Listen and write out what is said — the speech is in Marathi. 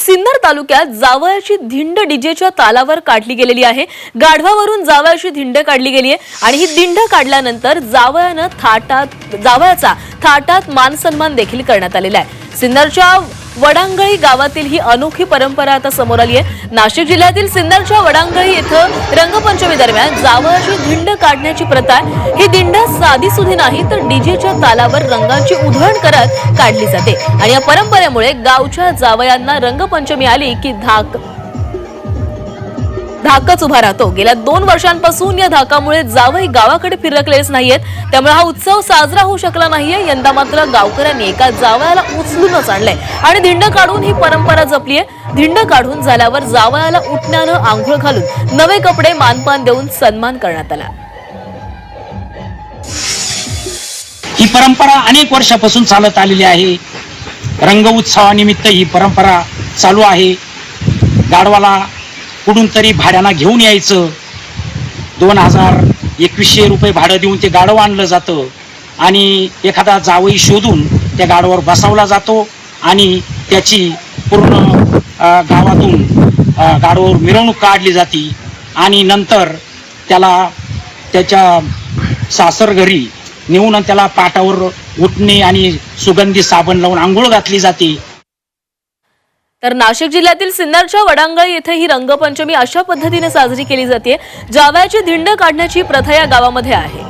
सिन्नर तालुक्यात जावयाची धिंड डीजेच्या तालावर काढली गेलेली आहे. गाढवावरून जावयाची धिंड काढली गेली आहे. आणि ही दिंड काढल्यानंतर जावयानं थाटात जावयाचा थाटात मानसन्मान देखील करण्यात आलेला आहे. सिन्नरच्या वडांगळी गावातील ही अनोखी परंपरा आता समोर आली आहे. नाशिक जिल्ह्यातील सिन्नरच्या वडांगळी इथं रंगपंचमी दरम्यान जावयाची धिंड काढण्याची प्रथा आहे. ही दिंड साधी सुधी नाही तर डीजेच्या तालावर रंगाची उधळण करत काढली जाते. आणि या परंपरेमुळे गावच्या जावयांना रंगपंचमी आली की धाक धाकच उभा राहतो. गेल्या दोन वर्षांपासून या धाकामुळे जावई गावाकडे फिरकलेच नाहीयेत. त्यामुळे हा उत्सव साजरा होऊ शकला नाहीये. यंदा मात्र गावकऱ्यांनी एका जावयाला उचलूनच आणलंय. आणि धिंड काढून ही परंपरा जपलीये. धिंड काढून झाल्यावर जावयाला उठण्यानं आंघोळ घालून नवे कपडे मानपान देऊन सन्मान करण्यात आला. ही परंपरा अनेक वर्षापासून चालत आलेली आहे. रंग उत्सवानिमित्त ही परंपरा चालू आहे. गाढवाला कुठून तरी भाड्यानं घेऊन यायचं. दोन हजार एकवीसशे रुपये भाडं देऊन ते गाडव आणलं जातं. आणि एखादा जावई शोधून त्या गाढवावर बसावला जातो आणि त्याची पूर्ण गावातून अ, मिरवणूक काढली जाते. आणि नंतर त्याला त्याच्या सासर घरी नेऊन त्याला पाटावर उठणे आणि सुगंधी साबण लावून आंघोळ घातली जाते. तर नाशिक जिल्ह्यातील सिन्नरच्या वडांगळी येथे ही रंगपंचमी अशा पद्धतीने साजरी केली जाते जावयाची धिंड काढण्याची प्रथा या गावामध्ये आहे.